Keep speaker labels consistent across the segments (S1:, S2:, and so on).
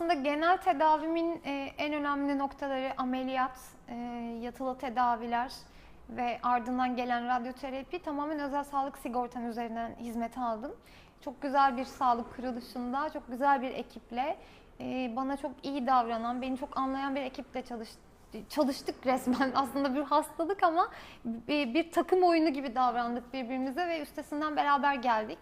S1: aslında genel tedavimin e, en önemli noktaları ameliyat, e, yatılı tedaviler ve ardından gelen radyoterapi tamamen özel sağlık sigortam üzerinden hizmet aldım. Çok güzel bir sağlık kuruluşunda, çok güzel bir ekiple, e, bana çok iyi davranan, beni çok anlayan bir ekiple çalıştım çalıştık resmen aslında bir hastalık ama bir, bir takım oyunu gibi davrandık birbirimize ve üstesinden beraber geldik.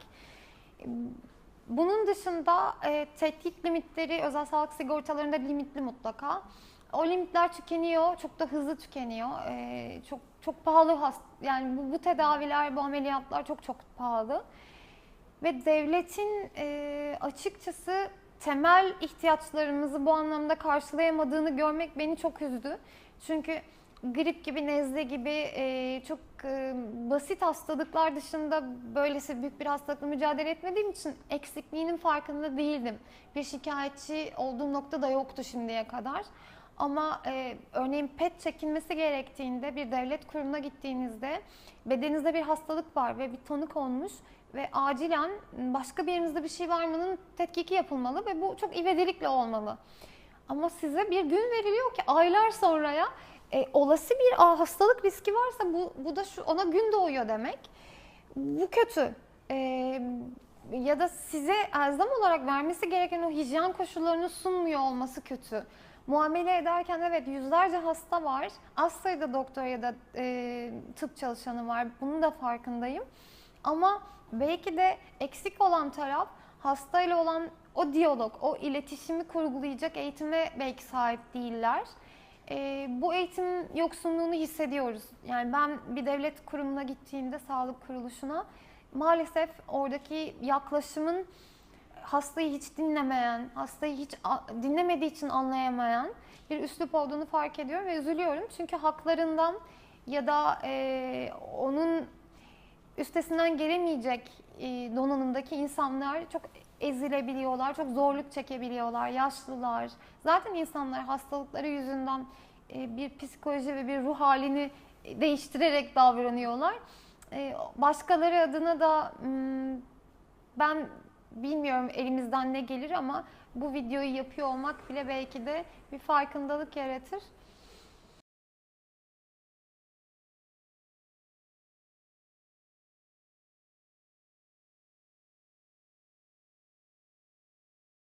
S1: Bunun dışında e, tetkik limitleri özel sağlık sigortalarında limitli mutlaka. O limitler tükeniyor, çok da hızlı tükeniyor. E, çok çok pahalı hast yani bu, bu tedaviler, bu ameliyatlar çok çok pahalı. Ve devletin e, açıkçası temel ihtiyaçlarımızı bu anlamda karşılayamadığını görmek beni çok üzdü. Çünkü grip gibi, nezle gibi e, çok e, basit hastalıklar dışında böylesi büyük bir hastalıkla mücadele etmediğim için eksikliğinin farkında değildim. Bir şikayetçi olduğum nokta da yoktu şimdiye kadar. Ama e, örneğin PET çekilmesi gerektiğinde bir devlet kurumuna gittiğinizde bedeninizde bir hastalık var ve bir tanı konmuş ve acilen başka bir yerinizde bir şey var mı'nın tetkiki yapılmalı ve bu çok ivedilikle olmalı. Ama size bir gün veriliyor ki aylar sonraya e, olası bir hastalık riski varsa bu, bu da şu ona gün doğuyor demek. Bu kötü. E, ya da size elzem olarak vermesi gereken o hijyen koşullarını sunmuyor olması kötü. Muamele ederken evet yüzlerce hasta var. Az sayıda doktor ya da e, tıp çalışanı var. Bunun da farkındayım. Ama belki de eksik olan taraf hastayla olan o diyalog, o iletişimi kurgulayacak eğitime belki sahip değiller. E, bu eğitim yoksunluğunu hissediyoruz. Yani ben bir devlet kurumuna gittiğimde, sağlık kuruluşuna maalesef oradaki yaklaşımın hastayı hiç dinlemeyen, hastayı hiç dinlemediği için anlayamayan bir üslup olduğunu fark ediyorum ve üzülüyorum. Çünkü haklarından ya da e, onun üstesinden gelemeyecek e, donanımdaki insanlar çok ezilebiliyorlar, çok zorluk çekebiliyorlar, yaşlılar. Zaten insanlar hastalıkları yüzünden e, bir psikoloji ve bir ruh halini değiştirerek davranıyorlar. E, başkaları adına da ben bilmiyorum elimizden ne gelir ama bu videoyu yapıyor olmak bile belki de bir farkındalık yaratır.